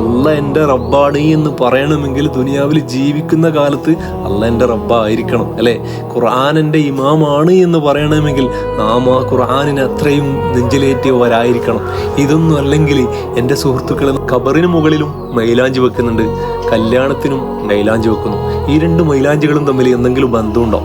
അല്ല എന്റെ റബ്ബാണ് എന്ന് പറയണമെങ്കിൽ ദുനിയാവിൽ ജീവിക്കുന്ന കാലത്ത് അല്ല എന്റെ റബ്ബായിരിക്കണം അല്ലേ? ഖുർആൻ എന്റെ ഇമാമാണ് എന്ന് പറയണമെങ്കിൽ നാം ആ ഖുർആാനിന് അത്രയും നെഞ്ചിലേറ്റിയവരായിരിക്കണം. ഇതൊന്നും അല്ലെങ്കിൽ എന്റെ സുഹൃത്തുക്കൾ ഖബറിന് മുകളിലും മൈലാഞ്ചി വെക്കുന്നുണ്ട് കല്യാണത്തിനും മൈലാഞ്ചി വെക്കുന്നു. ഈ രണ്ട് മൈലാഞ്ചികളും തമ്മിൽ എന്തെങ്കിലും ബന്ധമുണ്ടോ?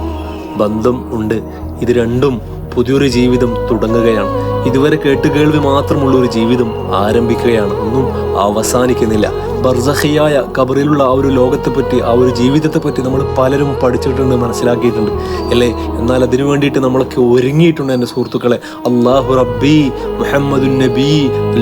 ബന്ധം ഉണ്ട്. ഇത് രണ്ടും പുതിയൊരു ജീവിതം തുടങ്ങുകയാണ്. ഇതുവരെ കേട്ടുകേൾവി മാത്രമുള്ള ഒരു ജീവിതം ആരംഭിക്കുകയാണ്. ഒന്നും അവസാനിക്കുന്നില്ല. ബർസഹിയായ കബറിലുള്ള ആ ഒരു ലോകത്തെപ്പറ്റി ആ ഒരു ജീവിതത്തെപ്പറ്റി നമ്മൾ പലരും പഠിച്ചിട്ടുണ്ട് മനസ്സിലാക്കിയിട്ടുണ്ട്. അല്ലേ? എന്നാൽ അതിനു വേണ്ടിയിട്ട് നമ്മളൊക്കെ ഒരുങ്ങിയിട്ടുണ്ട് എന്റെ സുഹൃത്തുക്കളെ. അള്ളാഹു റബ്ബി മുഹമ്മദുൻ നബി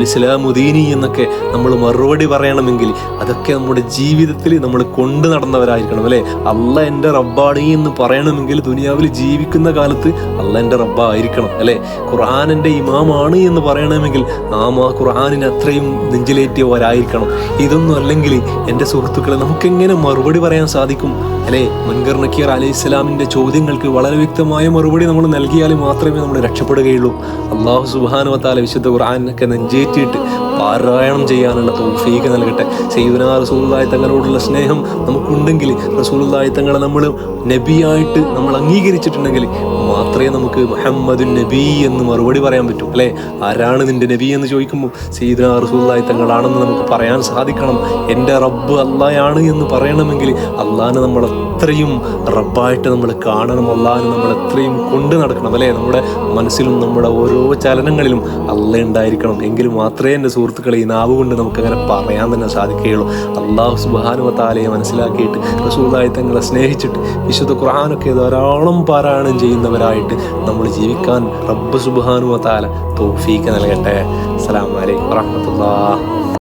ഇസ്ലാമുദ്ദീനി എന്നൊക്കെ നമ്മൾ മറുപടി പറയണമെങ്കിൽ അതൊക്കെ നമ്മുടെ ജീവിതത്തിൽ നമ്മൾ കൊണ്ടു നടന്നവരായിരിക്കണം അല്ലേ? അല്ല എന്റെ റബ്ബാണ് എന്ന് പറയണമെങ്കിൽ ദുനിയാവിൽ ജീവിക്കുന്ന കാലത്ത് അല്ല എന്റെ റബ്ബായിരിക്കണം അല്ലേ? ഖുർആൻ ഇമാമാണ് എന്ന് പറയണമെങ്കിൽ നാം ആ ഖുർആാനിന് അത്രയും നെഞ്ചിലേറ്റിയവരായിരിക്കണം. ഇതൊന്നും അല്ലെങ്കിൽ എന്റെ സുഹൃത്തുക്കളെ നമുക്കെങ്ങനെ മറുപടി പറയാൻ സാധിക്കും? അല്ലേ? മുൻകർ നക്കീർ അലി ഇസ്ലാമിന്റെ ചോദ്യങ്ങൾക്ക് വളരെ വ്യക്തമായ മറുപടി നമ്മൾ നൽകിയാൽ മാത്രമേ നമ്മൾ രക്ഷപ്പെടുകയുള്ളൂ. അള്ളാഹു സുബാനുവത്താല വിശുദ്ധ ഖുർആാനൊക്കെ നെഞ്ചേറ്റിയിട്ട് പാരായണം ചെയ്യാനുള്ള തോഫീക്ക് നൽകട്ടെ. സയ്യിദുനാ റസൂലുള്ളാഹി തങ്ങളോടുള്ള സ്നേഹം നമുക്കുണ്ടെങ്കിൽ റസൂലുള്ളാഹി തങ്ങളെ നമ്മൾ നബിയായിട്ട് നമ്മൾ അംഗീകരിച്ചിട്ടുണ്ടെങ്കിൽ മാത്രമേ നമുക്ക് മുഹമ്മദുൻ നബി എന്ന് മറുപടി പറയാൻ പറ്റൂ. അല്ലേ? ആരാണ് നിന്റെ നബി എന്ന് ചോദിക്കുമ്പോൾ സയ്യിദുനാ റസൂലുള്ളാഹി തങ്ങളാണെന്ന് നമുക്ക് പറയാൻ സാധിക്കണം. എന്റെ റബ്ബ് അള്ളായാണ് എന്ന് പറയണമെങ്കിൽ അള്ളാഹിനെ നമ്മൾ അത്രയും റബ്ബായിട്ട് നമ്മൾ കാണണം അള്ളാഹിനെ നമ്മൾ അത്രയും കൊണ്ട് നടക്കണം അല്ലേ? നമ്മുടെ മനസ്സിലും നമ്മുടെ ഓരോ ചലനങ്ങളിലും അല്ല ഉണ്ടായിരിക്കണം. എങ്കിൽ മാത്രമേ എന്റെ സുഹൃത്തുക്കളെ ഈ നാവ് കൊണ്ട് നമുക്ക് അങ്ങനെ പറയാൻ തന്നെ സാധിക്കുകയുള്ളൂ. അള്ളാഹു സുബാനുവ താലയെ മനസ്സിലാക്കിയിട്ട് റസൂദായി തങ്ങളെ സ്നേഹിച്ചിട്ട് വിശുദ്ധ ഖുർആാനൊക്കെ ധാരാളം പാരായണം ചെയ്യുന്നവരായിട്ട് നമ്മൾ ജീവിക്കാൻ റബ്ബ് സുബാനുവ താല തൗഫീക്ക് നൽകട്ടെ. അസ്സാം വലൈക്കും വറഹ്മത്തുള്ളാഹി.